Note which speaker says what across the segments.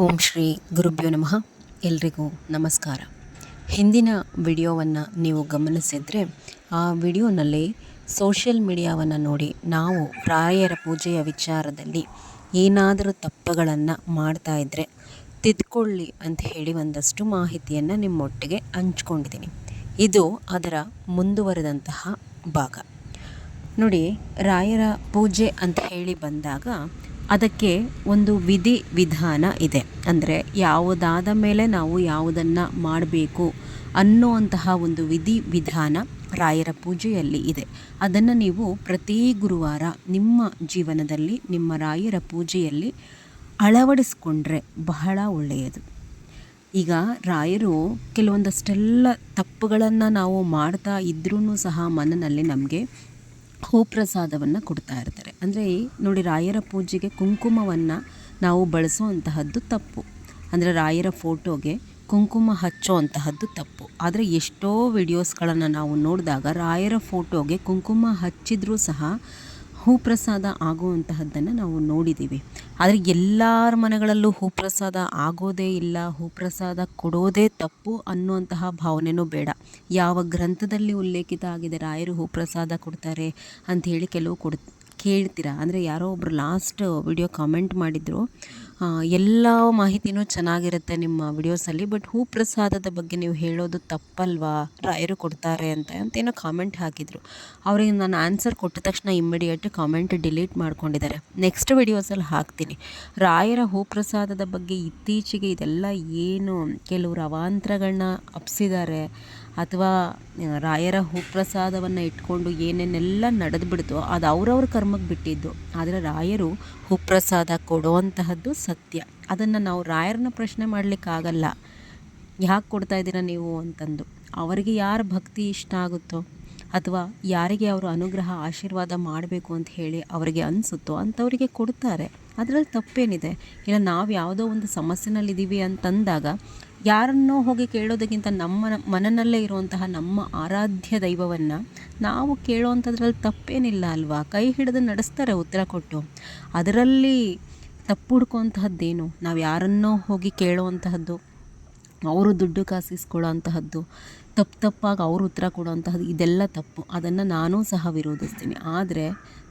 Speaker 1: ಓಂ ಶ್ರೀ ಗುರುಭ್ಯೋ ನಮಃ. ಎಲ್ರಿಗೂ ನಮಸ್ಕಾರ. ಹಿಂದಿನ ವಿಡಿಯೋವನ್ನು ನೀವು ಗಮನಿಸಿದರೆ ಆ ವಿಡಿಯೋನಲ್ಲಿ ಸೋಷಿಯಲ್ ಮೀಡಿಯಾವನ್ನು ನೋಡಿ ನಾವು ರಾಯರ ಪೂಜೆಯ ವಿಚಾರದಲ್ಲಿ ಏನಾದರೂ ತಪ್ಪುಗಳನ್ನು ಮಾಡ್ತಾ ಇದ್ದರೆ ತಿದ್ಕೊಳ್ಳಿ ಅಂತ ಹೇಳಿ ಒಂದಷ್ಟು ಮಾಹಿತಿಯನ್ನು ನಿಮ್ಮೊಟ್ಟಿಗೆ ಹಂಚ್ಕೊಂಡಿದ್ದೀನಿ ಇದು ಅದರ ಮುಂದುವರೆದಂತಹ ಭಾಗ. ನೋಡಿ, ರಾಯರ ಪೂಜೆ ಅಂತ ಹೇಳಿ ಬಂದಾಗ ಅದಕ್ಕೆ ಒಂದು ವಿಧಿ ವಿಧಾನ ಇದೆ. ಅಂದರೆ ಯಾವುದಾದ ಮೇಲೆ ನಾವು ಯಾವುದನ್ನು ಮಾಡಬೇಕು ಅನ್ನುವಂತಹ ಒಂದು ವಿಧಿ ವಿಧಾನ ರಾಯರ ಪೂಜೆಯಲ್ಲಿ ಇದೆ. ಅದನ್ನು ನೀವು ಪ್ರತಿ ಗುರುವಾರ ನಿಮ್ಮ ಜೀವನದಲ್ಲಿ, ನಿಮ್ಮ ರಾಯರ ಪೂಜೆಯಲ್ಲಿ ಅಳವಡಿಸ್ಕೊಂಡ್ರೆ ಬಹಳ ಒಳ್ಳೆಯದು. ಈಗ ರಾಯರು ಕೆಲವೊಂದಷ್ಟೆಲ್ಲ ತಪ್ಪುಗಳನ್ನು ನಾವು ಮಾಡ್ತಾ ಇದ್ರೂ ಸಹ ಮನನಲ್ಲಿ ನಮಗೆ ಹೂಪ್ರಸಾದವನ್ನು ಕೊಡ್ತಾ ಇರ್ತಾರೆ. ಅಂದರೆ ನೋಡಿ ರಾಯರ ಪೂಜೆಗೆ ಕುಂಕುಮವನ್ನು ನಾವು ಬಳಸುವಂತಹದ್ದು ತಪ್ಪು. ಅಂದರೆ ರಾಯರ ಫೋಟೋಗೆ ಕುಂಕುಮ ಹಚ್ಚೋ ಅಂತಹದ್ದು ತಪ್ಪು. ಆದರೆ ಎಷ್ಟೋ ವಿಡಿಯೋಸ್ಗಳನ್ನು ನಾವು ನೋಡಿದಾಗ ರಾಯರ ಫೋಟೋಗೆ ಕುಂಕುಮ ಹಚ್ಚಿದ್ರೂ ಸಹ ಹೂಪ್ರಸಾದ ಆಗುವಂತಹದ್ದನ್ನು ನಾವು ನೋಡಿದ್ದೀವಿ ಆದರೆ ಎಲ್ಲರ ಮನೆಗಳಲ್ಲೂ ಹೂಪ್ರಸಾದ ಆಗೋದೇ ಇಲ್ಲ, ಹೂಪ್ರಸಾದ ಕೊಡೋದೇ ತಪ್ಪು ಅನ್ನುವಂತಹ ಭಾವನೆಯೂ ಬೇಡ. ಯಾವ ಗ್ರಂಥದಲ್ಲಿ ಉಲ್ಲೇಖಿತ ಆಗಿದೆ, ರಾಯರು ಹೂಪ್ರಸಾದ ಕೊಡ್ತಾರೆ ಅಂಥೇಳಿ ಕೆಲವು ಕೊಡ್, ಕೇಳ್ತೀರಾ? ಅಂದರೆ ಯಾರೋ ಒಬ್ಬರು ಲಾಸ್ಟ್ ವಿಡಿಯೋ ಕಾಮೆಂಟ್ ಮಾಡಿದರು. ಎಲ್ಲ ಮಾಹಿತಿನೂ ಚೆನ್ನಾಗಿರುತ್ತೆ ನಿಮ್ಮ ವಿಡಿಯೋಸಲ್ಲಿ ಬಟ್ ಹೂ ಪ್ರಸಾದದ ಬಗ್ಗೆ ನೀವು ಹೇಳೋದು ತಪ್ಪಲ್ವಾ? ರಾಯರು ಕೊಡ್ತಾರೆ ಅಂತ ಅಂತೇನೋ ಕಾಮೆಂಟ್ ಹಾಕಿದರು. ಅವರಿಗೆ ನಾನು ಆನ್ಸರ್ ಕೊಟ್ಟ ತಕ್ಷಣ ಇಮ್ಮಿಡಿಯೇಟ್ ಕಾಮೆಂಟ್ ಡಿಲೀಟ್ ಮಾಡ್ಕೊಂಡಿದ್ದಾರೆ. ನೆಕ್ಸ್ಟ್ ವಿಡಿಯೋಸಲ್ಲಿ ಹಾಕ್ತೀನಿ. ರಾಯರ ಹೂ ಪ್ರಸಾದದ ಬಗ್ಗೆ ಇತ್ತೀಚೆಗೆ ಇದೆಲ್ಲ ಏನು ಕೆಲವರು ಅವಾಂತರಗಳನ್ನ ಅಪ್ಸಿದ್ದಾರೆ ಅಥವಾ ರಾಯರ ಹೂಪ್ರಸಾದವನ್ನು ಇಟ್ಕೊಂಡು ಏನೇನೆಲ್ಲ ನಡೆದು ಬಿಡ್ತೋ ಅದು ಅವ್ರವ್ರ ಕರ್ಮಕ್ಕೆ ಬಿಟ್ಟಿದ್ದು. ಆದರೆ ರಾಯರು ಹೂಪ್ರಸಾದ ಕೊಡುವಂತಹದ್ದು ಸತ್ಯ. ಅದನ್ನು ನಾವು ರಾಯರನ್ನ ಪ್ರಶ್ನೆ ಮಾಡಲಿಕ್ಕಾಗಲ್ಲ. ಯಾಕೆ ಕೊಡ್ತಾ ಇದ್ದೀರಾ ನೀವು ಅಂತಂದು. ಅವರಿಗೆ ಯಾರ ಭಕ್ತಿ ಇಷ್ಟ ಆಗುತ್ತೋ ಅಥವಾ ಯಾರಿಗೆ ಅವರು ಅನುಗ್ರಹ, ಆಶೀರ್ವಾದ ಮಾಡಬೇಕು ಅಂತ ಹೇಳಿ ಅವರಿಗೆ ಅನಿಸುತ್ತೋ ಅಂಥವರಿಗೆ ಕೊಡ್ತಾರೆ. ಅದರಲ್ಲಿ ತಪ್ಪೇನಿದೆ. ಇಲ್ಲ, ನಾವು ಯಾವುದೋ ಒಂದು ಸಮಸ್ಯೆನಲ್ಲಿದ್ದೀವಿ ಅಂತಂದಾಗ ಯಾರನ್ನೋ ಹೋಗಿ ಕೇಳೋದಕ್ಕಿಂತ ನಮ್ಮ ಮನನಲ್ಲೇ ಇರುವಂತಹ ನಮ್ಮ ಆರಾಧ್ಯ ದೈವವನ್ನು ನಾವು ಕೇಳೋವಂಥದ್ರಲ್ಲಿ ತಪ್ಪೇನಿಲ್ಲ ಅಲ್ವಾ? ಕೈ ಹಿಡಿದು ನಡೆಸ್ತಾರೆ ಉತ್ತರ ಕೊಟ್ಟು. ಅದರಲ್ಲಿ ತಪ್ಪು ಹುಡ್ಕೋವಂತಹದ್ದೇನು ನಾವು ಯಾರನ್ನೋ ಹೋಗಿ ಕೇಳುವಂತಹದ್ದು, ಅವರು ದುಡ್ಡು ಕಾಸಿಸ್ಕೊಳ್ಳೋವಂತಹದ್ದು, ತಪ್ಪು ತಪ್ಪಾಗಿ ಅವರು ಉತ್ತರ ಕೊಡುವಂತಹದ್ದು, ಇದೆಲ್ಲ ತಪ್ಪು. ಅದನ್ನು ನಾನೂ ಸಹ ವಿರೋಧಿಸ್ತೀನಿ. ಆದರೆ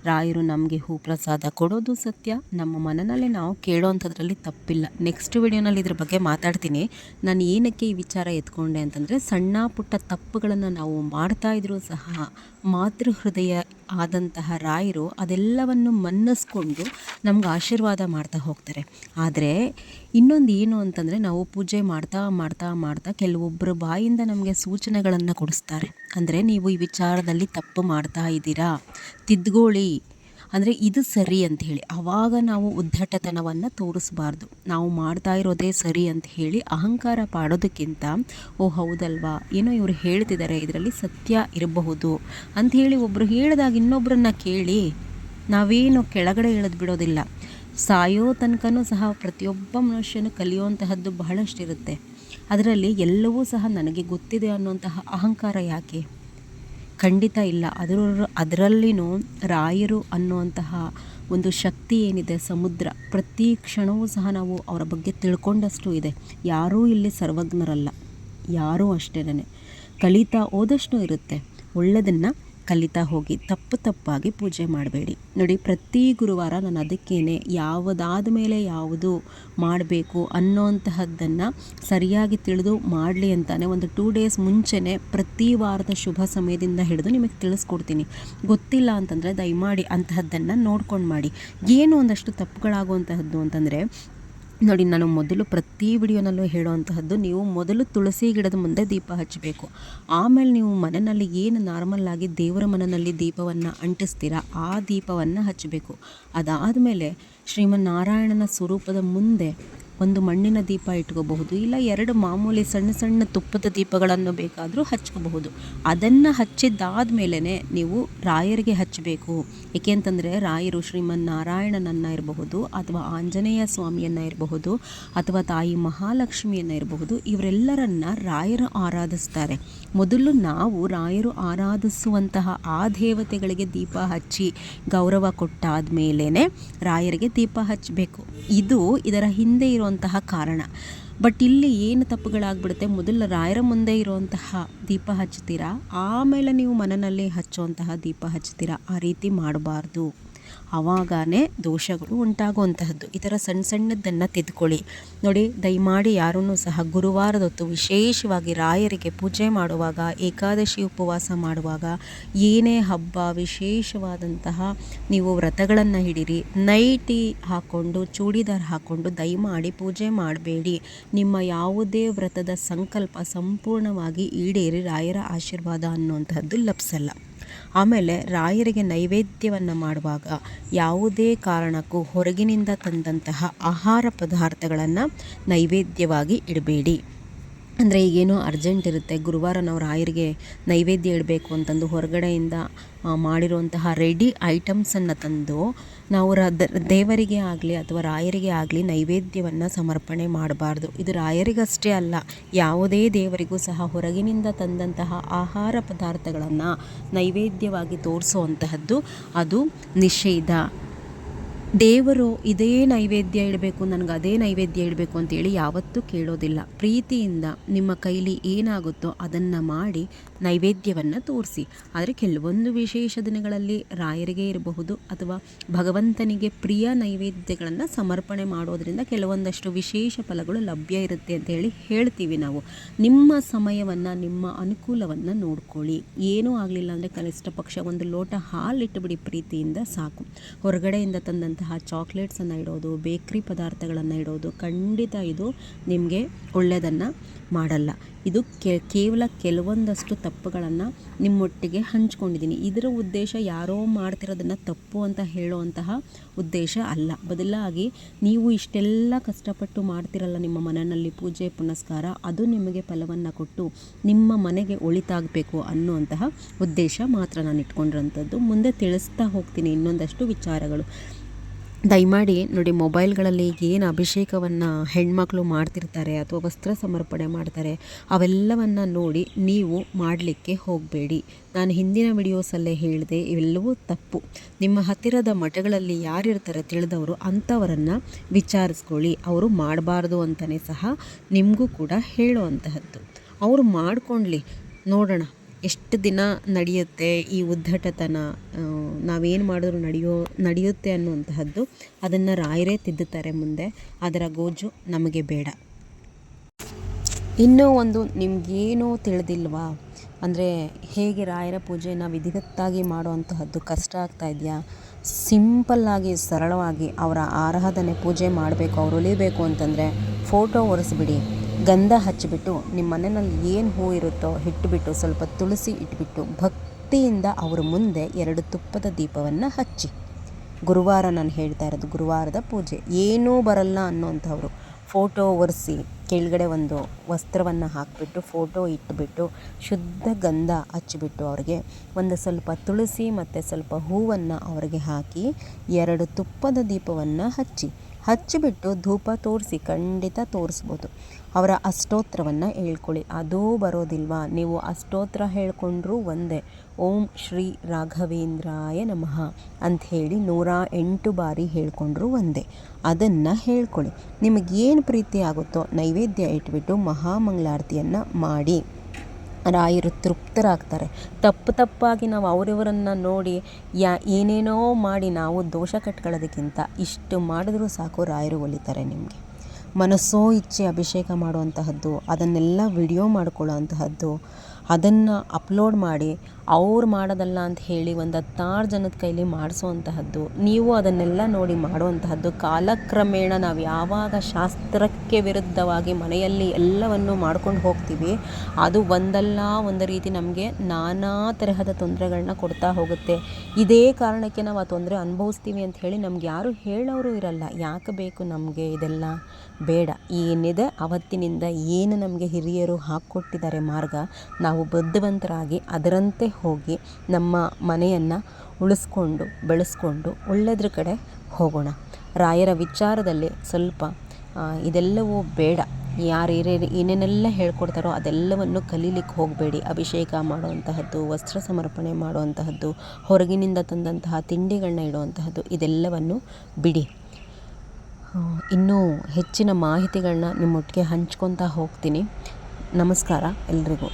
Speaker 1: ರಾಯರು ನಮಗೆ ಹೂ ಪ್ರಸಾದ ಕೊಡೋದು ಸತ್ಯ. ನಮ್ಮ ಮನನಲ್ಲೇ ನಾವು ಕೇಳೋವಂಥದ್ರಲ್ಲಿ ತಪ್ಪಿಲ್ಲ. ನೆಕ್ಸ್ಟ್ ವಿಡಿಯೋನಲ್ಲಿ ಇದ್ರ ಬಗ್ಗೆ ಮಾತಾಡ್ತೀನಿ. ನಾನು ಏನಕ್ಕೆ ಈ ವಿಚಾರ ಎತ್ಕೊಂಡೆ ಅಂತಂದರೆ ಸಣ್ಣ ಪುಟ್ಟ ತಪ್ಪುಗಳನ್ನು ನಾವು ಮಾಡ್ತಾ ಇದ್ರೂ ಸಹ ಮಾತೃ ಹೃದಯ ಆದಂತಹ ರಾಯರು ಅದೆಲ್ಲವನ್ನು ಮನ್ನಿಸ್ಕೊಂಡು ನಮ್ಗೆ ಆಶೀರ್ವಾದ ಮಾಡ್ತಾ ಹೋಗ್ತಾರೆ. ಆದರೆ ಇನ್ನೊಂದು ಏನು ಅಂತಂದರೆ ನಾವು ಪೂಜೆ ಮಾಡ್ತಾ ಮಾಡ್ತಾ ಮಾಡ್ತಾ ಕೆಲವೊಬ್ಬರ ಬಾಯಿಂದ ನಮಗೆ ಸೂಚನೆಗಳನ್ನು ಕೊಡಿಸ್ತಾರೆ. ಅಂದರೆ ನೀವು ಈ ವಿಚಾರದಲ್ಲಿ ತಪ್ಪು ಮಾಡ್ತಾ ಇದ್ದೀರಾ? ತಿದ್ದುಗೋಳಿ ಅಂದರೆ ಇದು ಸರಿ ಅಂತ ಹೇಳಿ. ಆವಾಗ ನಾವು ಉದ್ದಟತನವನ್ನು ತೋರಿಸಬಾರ್ದು. ನಾವು ಮಾಡ್ತಾ ಇರೋದೇ ಸರಿ ಅಂತ ಹೇಳಿ ಅಹಂಕಾರ ಪಾಡೋದಕ್ಕಿಂತ, ಓ ಹೌದಲ್ವಾ? ಏನೋ ಇವರು ಹೇಳ್ತಿದ್ದಾರೆ ಇದರಲ್ಲಿ ಸತ್ಯ ಇರಬಹುದು ಅಂಥೇಳಿ ಒಬ್ಬರು ಹೇಳಿದಾಗ ಇನ್ನೊಬ್ಬರನ್ನ ಕೇಳಿ ನಾವೇನು ಕೆಳಗಡೆ ಬಿಡೋದಿಲ್ಲ. ಸಾಯೋ ತನಕನೂ ಸಹ ಪ್ರತಿಯೊಬ್ಬ ಮನುಷ್ಯನು ಕಲಿಯುವಂತಹದ್ದು ಬಹಳಷ್ಟಿರುತ್ತೆ. ಅದರಲ್ಲಿ ಎಲ್ಲವೂ ಸಹ ನನಗೆ ಗೊತ್ತಿದೆ ಅನ್ನುವಂತಹ ಅಹಂಕಾರ ಯಾಕೆ? ಖಂಡಿತ ಇಲ್ಲ. ಅದರ ಅದರಲ್ಲಿನೂ ರಾಯರು ಅನ್ನುವಂತಹ ಒಂದು ಶಕ್ತಿ ಏನಿದೆ ಸಮುದ್ರ, ಪ್ರತಿ ಕ್ಷಣವೂ ಸಹ ನಾವು ಅವರ ಬಗ್ಗೆ ತಿಳ್ಕೊಂಡಷ್ಟು ಇದೆ. ಯಾರೂ ಇಲ್ಲಿ ಸರ್ವಜ್ಞರಲ್ಲ. ಯಾರೂ ಅಷ್ಟೇನೆ. ಕಲಿತಾ ಹೋದಷ್ಟು ಇರುತ್ತೆ. ಒಳ್ಳೆಯದನ್ನು ಕಲಿತಾ ಹೋಗಿ ತಪ್ಪು ತಪ್ಪಾಗಿ ಪೂಜೆ ಮಾಡಬೇಡಿ. ನೋಡಿ, ಪ್ರತಿ ಗುರುವಾರ ನಾನು ಅದಕ್ಕೇನೆ ಯಾವುದಾದ ಮೇಲೆ ಯಾವುದು ಮಾಡಬೇಕು ಅನ್ನೋಂತಹದ್ದನ್ನು ಸರಿಯಾಗಿ ತಿಳಿದು ಮಾಡಲಿ ಅಂತಾನೆ ಒಂದು ಟೂ ಡೇಸ್ ಮುಂಚೆನೇ ಪ್ರತಿ ವಾರದ ಶುಭ ಸಮಯದಿಂದ ಹಿಡಿದು ನಿಮಗೆ ತಿಳಿಸ್ಕೊಡ್ತೀನಿ. ಗೊತ್ತಿಲ್ಲ ಅಂತಂದರೆ ದಯಮಾಡಿ ಅಂತಹದ್ದನ್ನು ನೋಡ್ಕೊಂಡು ಮಾಡಿ. ಏನು ಒಂದಷ್ಟು ತಪ್ಪುಗಳಾಗುವಂತಹದ್ದು ಅಂತಂದರೆ ನೋಡಿ, ನಾನು ಮೊದಲು ಪ್ರತಿ ವಿಡಿಯೋನಲ್ಲೂ ಹೇಳುವಂತಹದ್ದು, ನೀವು ಮೊದಲು ತುಳಸಿ ಗಿಡದ ಮುಂದೆ ದೀಪ ಹಚ್ಚಬೇಕು. ಆಮೇಲೆ ನೀವು ಮನೆಯಲ್ಲಿ ಏನು ನಾರ್ಮಲ್ ಆಗಿ ದೇವರ ಮನೆಯಲ್ಲಿ ದೀಪವನ್ನು ಅಂಟಿಸ್ತೀರಾ, ಆ ದೀಪವನ್ನು ಹಚ್ಚಬೇಕು. ಅದಾದಮೇಲೆ ಶ್ರೀಮನ್ನಾರಾಯಣನ ಸ್ವರೂಪದ ಮುಂದೆ ಒಂದು ಮಣ್ಣಿನ ದೀಪ ಇಟ್ಕೋಬಹುದು, ಇಲ್ಲ ಎರಡು ಮಾಮೂಲಿ ಸಣ್ಣ ಸಣ್ಣ ತುಪ್ಪದ ದೀಪಗಳನ್ನು ಬೇಕಾದರೂ ಹಚ್ಕೋಬಹುದು. ಅದನ್ನು ಹಚ್ಚಿದ್ದಾದ ಮೇಲೇ ನೀವು ರಾಯರಿಗೆ ಹಚ್ಚಬೇಕು. ಏಕೆಂತಂದರೆ ರಾಯರು ಶ್ರೀಮನ್ನಾರಾಯಣನನ್ನು ಇರಬಹುದು, ಅಥವಾ ಆಂಜನೇಯ ಸ್ವಾಮಿಯನ್ನು ಇರಬಹುದು, ಅಥವಾ ತಾಯಿ ಮಹಾಲಕ್ಷ್ಮಿಯನ್ನು ಇರಬಹುದು, ಇವರೆಲ್ಲರನ್ನ ರಾಯರು ಆರಾಧಿಸ್ತಾರೆ. ಮೊದಲು ನಾವು ರಾಯರು ಆರಾಧಿಸುವಂತಹ ಆ ದೇವತೆಗಳಿಗೆ ದೀಪ ಹಚ್ಚಿ ಗೌರವ ಕೊಟ್ಟಾದ ಮೇಲೇ ರಾಯರಿಗೆ ದೀಪ ಹಚ್ಚಬೇಕು. ಇದು ಇದರ ಹಿಂದೆ ಇರುವಂಥ ಇರೋಂತಹ ಕಾರಣ. ಬಟ್ ಇಲ್ಲಿ ಏನು ತಪ್ಪುಗಳಾಗ್ಬಿಡುತ್ತೆ? ಮೊದಲು ರಾಯರ ಮುಂದೆ ಇರುವಂತಹ ದೀಪ ಹಚ್ತೀರಾ ಆಮೇಲೆ ನೀವು ಮನೆಯಲ್ಲಿ ಹಚ್ಚುವಂತಹ ದೀಪ ಹಚ್ತೀರಾ ಆ ರೀತಿ ಮಾಡಬಾರ್ದು. ಆವಾಗನೇ ದೋಷಗಳು ಉಂಟಾಗುವಂತಹದ್ದು. ಈ ಥರ ಸಣ್ಣ ಸಣ್ಣದನ್ನು ತಿದ್ಕೊಳ್ಳಿ. ನೋಡಿ, ದಯಮಾಡಿ ಯಾರೂ ಸಹ ಗುರುವಾರದೊತ್ತು ವಿಶೇಷವಾಗಿ ರಾಯರಿಗೆ ಪೂಜೆ ಮಾಡುವಾಗ, ಏಕಾದಶಿ ಉಪವಾಸ ಮಾಡುವಾಗ, ಏನೇ ಹಬ್ಬ ವಿಶೇಷವಾದಂತಹ ನೀವು ವ್ರತಗಳನ್ನು ಹಿಡೀರಿ, ನೈಟಿ ಹಾಕ್ಕೊಂಡು ಚೂಡಿದಾರ್ ಹಾಕ್ಕೊಂಡು ದಯಮಾಡಿ ಪೂಜೆ ಮಾಡಬೇಡಿ. ನಿಮ್ಮ ಯಾವುದೇ ವ್ರತದ ಸಂಕಲ್ಪ ಸಂಪೂರ್ಣವಾಗಿ ಈಡೇರಿ ರಾಯರ ಆಶೀರ್ವಾದ ಅನ್ನುವಂತಹದ್ದು ಲಭಿಸಲ್ಲ ಆಮೇಲೆ ರಾಯರಿಗೆ ನೈವೇದ್ಯವನ್ನು ಮಾಡುವಾಗ ಯಾವುದೇ ಕಾರಣಕ್ಕೂ ಹೊರಗಿನಿಂದ ತಂದಂತಹ ಆಹಾರ ಪದಾರ್ಥಗಳನ್ನು ನೈವೇದ್ಯವಾಗಿ ಇಡಬೇಡಿ. ಅಂದರೆ ಈಗೇನೋ ಅರ್ಜೆಂಟ್ ಇರುತ್ತೆ ಗುರುವಾರ ನಾವು ರಾಯರಿಗೆ ನೈವೇದ್ಯ ಇಡಬೇಕು ಅಂತಂದು ಹೊರಗಡೆಯಿಂದ ಮಾಡಿರುವಂತಹ ರೆಡಿ ಐಟಮ್ಸನ್ನು ತಂದು ನಾವು ರ ದೇವರಿಗೆ ಆಗಲಿ ಅಥವಾ ರಾಯರಿಗೆ ಆಗಲಿ ನೈವೇದ್ಯವನ್ನು ಸಮರ್ಪಣೆ ಮಾಡಬಾರ್ದು. ಇದು ರಾಯರಿಗಷ್ಟೇ ಅಲ್ಲ, ಯಾವುದೇ ದೇವರಿಗೂ ಸಹ ಹೊರಗಿನಿಂದ ತಂದಂತಹ ಆಹಾರ ಪದಾರ್ಥಗಳನ್ನು ನೈವೇದ್ಯವಾಗಿ ತೋರಿಸುವಂತಹದ್ದು, ಅದು ನಿಷೇಧ. ದೇವರು ಇದೇ ನೈವೇದ್ಯ ಇಡಬೇಕು, ನನಗೆ ಅದೇ ನೈವೇದ್ಯ ಇಡಬೇಕು ಅಂತೇಳಿ ಯಾವತ್ತೂ ಕೇಳೋದಿಲ್ಲ. ಪ್ರೀತಿಯಿಂದ ನಿಮ್ಮ ಕೈಲಿ ಏನಾಗುತ್ತೋ ಅದನ್ನು ಮಾಡಿ ನೈವೇದ್ಯವನ್ನು ತೋರಿಸಿ. ಆದರೆ ಕೆಲವೊಂದು ವಿಶೇಷ ದಿನಗಳಲ್ಲಿ ರಾಯರಿಗೆ ಇರಬಹುದು ಅಥವಾ ಭಗವಂತನಿಗೆ ಪ್ರಿಯ ನೈವೇದ್ಯಗಳನ್ನು ಸಮರ್ಪಣೆ ಮಾಡೋದರಿಂದ ಕೆಲವೊಂದಷ್ಟು ವಿಶೇಷ ಫಲಗಳು ಲಭ್ಯ ಇರುತ್ತೆ ಅಂತ ಹೇಳಿ ಹೇಳ್ತೀವಿ ನಾವು. ನಿಮ್ಮ ಸಮಯವನ್ನು, ನಿಮ್ಮ ಅನುಕೂಲವನ್ನು ನೋಡ್ಕೊಳ್ಳಿ. ಏನೂ ಆಗಲಿಲ್ಲ ಅಂದರೆ ಕನಿಷ್ಠ ಪಕ್ಷ ಒಂದು ಲೋಟ ಹಾಲು ಇಟ್ಟುಬಿಡಿ ಪ್ರೀತಿಯಿಂದ ಸಾಕು. ಹೊರಗಡೆಯಿಂದ ತಂದಂಥ ಇರುವಂತಹ ಚಾಕ್ಲೇಟ್ಸನ್ನು ಇಡೋದು ಬೇಕ್ರಿ ಪದಾರ್ಥಗಳನ್ನು ಇಡೋದು ಖಂಡಿತ ಇದು ನಿಮಗೆ ಒಳ್ಳೆಯದನ್ನು ಮಾಡಲ್ಲ. ಇದು ಕೇವಲ ಕೆಲವೊಂದಷ್ಟು ತಪ್ಪುಗಳನ್ನು ನಿಮ್ಮೊಟ್ಟಿಗೆ ಹಂಚ್ಕೊಂಡಿದ್ದೀನಿ. ಇದರ ಉದ್ದೇಶ ಯಾರೋ ಮಾಡ್ತಿರೋದನ್ನು ತಪ್ಪು ಅಂತ ಹೇಳುವಂತಹ ಉದ್ದೇಶ ಅಲ್ಲ. ಬದಲಾಗಿ ನೀವು ಇಷ್ಟೆಲ್ಲ ಕಷ್ಟಪಟ್ಟು ಮಾಡ್ತಿರಲ್ಲ ನಿಮ್ಮ ಮನೆಯಲ್ಲಿ ಪೂಜೆ, ಪುನಸ್ಕಾರ, ಅದು ನಿಮಗೆ ಫಲವನ್ನು ಕೊಟ್ಟು ನಿಮ್ಮ ಮನೆಗೆ ಒಳಿತಾಗಬೇಕು ಅನ್ನುವಂತಹ ಉದ್ದೇಶ ಮಾತ್ರ ನಾನು ಇಟ್ಕೊಂಡಿರೋಂಥದ್ದು ಮುಂದೆ ತಿಳಿಸ್ತಾ ಹೋಗ್ತೀನಿ ಇನ್ನೊಂದಷ್ಟು ವಿಚಾರಗಳು. ದಯಮಾಡಿ ನೋಡಿ, ಮೊಬೈಲ್ಗಳಲ್ಲಿ ಏನು ಅಭಿಷೇಕವನ್ನು ಹೆಣ್ಮಕ್ಳು ಮಾಡ್ತಿರ್ತಾರೆ ಅಥವಾ ವಸ್ತ್ರ ಸಮರ್ಪಣೆ ಮಾಡ್ತಾರೆ, ಅವೆಲ್ಲವನ್ನು ನೋಡಿ ನೀವು ಮಾಡಲಿಕ್ಕೆ ಹೋಗಬೇಡಿ. ನಾನು ಹಿಂದಿನ ವಿಡಿಯೋಸಲ್ಲೇ ಹೇಳಿದೆ, ಇವೆಲ್ಲವೂ ತಪ್ಪು. ನಿಮ್ಮ ಹತ್ತಿರದ ಮಠಗಳಲ್ಲಿ ಯಾರಿರ್ತಾರೆ ತಿಳಿದವರು ಅಂಥವರನ್ನು ವಿಚಾರಿಸ್ಕೊಳ್ಳಿ. ಅವರು ಮಾಡಬಾರ್ದು ಅಂತಲೇ ಸಹ ನಿಮಗೂ ಕೂಡ ಹೇಳುವಂತಹದ್ದು ಅವರು ಮಾಡ್ಕೊಳ್ಳಿ ನೋಡೋಣ. ಎಷ್ಟು ದಿನ ನಡೆಯುತ್ತೆ ಈ ಉದ್ಧಟತನ? ನಾವೇನು ಮಾಡಿದ್ರು ನಡೆಯೋ, ನಡೆಯುತ್ತೆ ಅನ್ನುವಂತಹದ್ದು ಅದನ್ನು ರಾಯರೇ ತಿದ್ದುತ್ತಾರೆ ಮುಂದೆ. ಅದರ ಗೋಜು ನಮಗೆ ಬೇಡ. ಇನ್ನೂ ಒಂದು ನಿಮಗೇನೂ ತಿಳಿದಿಲ್ವಾ? ಅಂದರೆ ಹೇಗೆ ರಾಯರ ಪೂಜೆಯನ್ನು ವಿಧಿವತ್ತಾಗಿ ಮಾಡುವಂತಹದ್ದು ಕಷ್ಟ ಆಗ್ತಾ ಇದೆಯಾ? ಸಿಂಪಲ್ಲಾಗಿ ಸರಳವಾಗಿ ಅವರ ಆರಾಧನೆ ಪೂಜೆ ಮಾಡಬೇಕು, ಅವ್ರು ಉಳಿಬೇಕು ಅಂತಂದರೆ ಫೋಟೋ ಒರೆಸ್ಬಿಡಿ. ಗಂಧ ಹಚ್ಚಿಬಿಟ್ಟು ನಿಮ್ಮ ಮನೆಯಲ್ಲಿ ಏನು ಹೂ ಇರುತ್ತೋ ಇಟ್ಬಿಟ್ಟು ಸ್ವಲ್ಪ ತುಳಸಿ ಇಟ್ಬಿಟ್ಟು ಭಕ್ತಿಯಿಂದ ಅವ್ರ ಮುಂದೆ ಎರಡು ತುಪ್ಪದ ದೀಪವನ್ನು ಹಚ್ಚಿ. ಗುರುವಾರ ನಾನು ಹೇಳ್ತಾ ಇರೋದು ಗುರುವಾರದ ಪೂಜೆ. ಏನೂ ಬರಲ್ಲ ಅನ್ನೋಂಥವ್ರು ಫೋಟೋ ಒರೆಸಿ ಕೆಳಗಡೆ ಒಂದು ವಸ್ತ್ರವನ್ನು ಹಾಕಿಬಿಟ್ಟು ಫೋಟೋ ಇಟ್ಟುಬಿಟ್ಟು ಶುದ್ಧ ಗಂಧ ಹಚ್ಚಿಬಿಟ್ಟು ಅವ್ರಿಗೆ ಒಂದು ಸ್ವಲ್ಪ ತುಳಸಿ ಮತ್ತು ಸ್ವಲ್ಪ ಹೂವನ್ನು ಅವ್ರಿಗೆ ಹಾಕಿ ಎರಡು ತುಪ್ಪದ ದೀಪವನ್ನು ಹಚ್ಚಿ. ಹಚ್ಚಿಬಿಟ್ಟು ಧೂಪ ತೋರಿಸಿ ಖಂಡಿತ ತೋರಿಸ್ಬೋದು. ಅವರ ಅಷ್ಟೋತ್ರವನ್ನು ಹೇಳ್ಕೊಳ್ಳಿ. ಅದೂ ಬರೋದಿಲ್ವಾ? ನೀವು ಅಷ್ಟೋತ್ರ ಹೇಳ್ಕೊಂಡ್ರೂ ಒಂದೇ. ಓಂ ಶ್ರೀ ರಾಘವೇಂದ್ರಾಯ ನಮಃ ಅಂಥೇಳಿ ನೂರ ಎಂಟು ಬಾರಿ ಹೇಳ್ಕೊಂಡ್ರೂ ಒಂದೇ. ಅದನ್ನು ಹೇಳ್ಕೊಳ್ಳಿ. ನಿಮಗೇನು ಪ್ರೀತಿ ಆಗುತ್ತೋ ನೈವೇದ್ಯ ಇಟ್ಬಿಟ್ಟು ಮಹಾಮಂಗಳಾರತಿಯನ್ನು ಮಾಡಿ. ರಾಯರು ತೃಪ್ತರಾಗ್ತಾರೆ. ತಪ್ಪು ತಪ್ಪಾಗಿ ನಾವು ಅವರಿವರನ್ನು ನೋಡಿ ಯಾ ಏನೇನೋ ಮಾಡಿ ನಾವು ದೋಷ ಕಟ್ಕೊಳ್ಳೋದಕ್ಕಿಂತ ಇಷ್ಟು ಮಾಡಿದ್ರೂ ಸಾಕು ರಾಯರು ಒಲಿತಾರೆ ನಿಮಗೆ. ಮನಸ್ಸೋ ಇಚ್ಛೆ ಅಭಿಷೇಕ ಮಾಡುವಂತಹದ್ದು, ಅದನ್ನೆಲ್ಲ ವಿಡಿಯೋ ಮಾಡ್ಕೊಳ್ಳೋ ಅಂತಹದ್ದು ಅದನ್ನು ಅಪ್ಲೋಡ್ ಮಾಡಿ ಅವ್ರು ಮಾಡೋದಲ್ಲ ಅಂತ ಹೇಳಿ ಒಂದು ಹತ್ತಾರು ಜನದ ಕೈಲಿ ಮಾಡಿಸುವಂತಹದ್ದು, ನೀವು ಅದನ್ನೆಲ್ಲ ನೋಡಿ ಮಾಡುವಂತಹದ್ದು, ಕಾಲಕ್ರಮೇಣ ನಾವು ಯಾವಾಗ ಶಾಸ್ತ್ರಕ್ಕೆ ವಿರುದ್ಧವಾಗಿ ಮನೆಯಲ್ಲಿ ಎಲ್ಲವನ್ನು ಮಾಡ್ಕೊಂಡು ಹೋಗ್ತೀವಿ, ಅದು ಒಂದಲ್ಲ ಒಂದು ರೀತಿ ನಮಗೆ ನಾನಾ ತರಹದ ತೊಂದರೆಗಳನ್ನ ಕೊಡ್ತಾ ಹೋಗುತ್ತೆ. ಇದೇ ಕಾರಣಕ್ಕೆ ನಾವು ಆ ತೊಂದರೆ ಅನುಭವಿಸ್ತೀವಿ ಅಂತ ಹೇಳಿ ನಮ್ಗೆ ಯಾರು ಹೇಳೋರು ಇರಲ್ಲ. ಯಾಕೆ ಬೇಕು ನಮಗೆ ಇದೆಲ್ಲ? ಬೇಡ. ಏನಿದೆ ಅವತ್ತಿನಿಂದ ಏನು ನಮಗೆ ಹಿರಿಯರು ಹಾಕ್ಕೊಟ್ಟಿದ್ದಾರೆ ಮಾರ್ಗ, ನಾವು ಬುದ್ಧಿವಂತರಾಗಿ ಅದರಂತೆ ಹೋಗಿ ನಮ್ಮ ಮನೆಯನ್ನು ಉಳಿಸ್ಕೊಂಡು, ಬೆಳೆಸ್ಕೊಂಡು ಒಳ್ಳೆದ್ರ ಕಡೆ ಹೋಗೋಣ. ರಾಯರ ವಿಚಾರದಲ್ಲಿ ಸ್ವಲ್ಪ ಇದೆಲ್ಲವೂ ಬೇಡ. ಯಾರು ಏನೇನೆಲ್ಲ ಹೇಳ್ಕೊಡ್ತಾರೋ ಅದೆಲ್ಲವನ್ನು ಕಲೀಲಿಕ್ಕೆ ಹೋಗಬೇಡಿ. ಅಭಿಷೇಕ ಮಾಡುವಂತಹದ್ದು, ವಸ್ತ್ರ ಸಮರ್ಪಣೆ ಮಾಡುವಂತಹದ್ದು, ಹೊರಗಿನಿಂದ ತಂದಂತಹ ತಿಂಡಿಗಳನ್ನ ಇಡುವಂತಹದ್ದು, ಇದೆಲ್ಲವನ್ನು ಬಿಡಿ. ಇನ್ನೂ ಹೆಚ್ಚಿನ ಮಾಹಿತಿಗಳನ್ನ ನಿಮ್ಮೊಟ್ಟಿಗೆ ಹಂಚ್ಕೊತಾ ಹೋಗ್ತೀನಿ. ನಮಸ್ಕಾರ ಎಲ್ರಿಗೂ.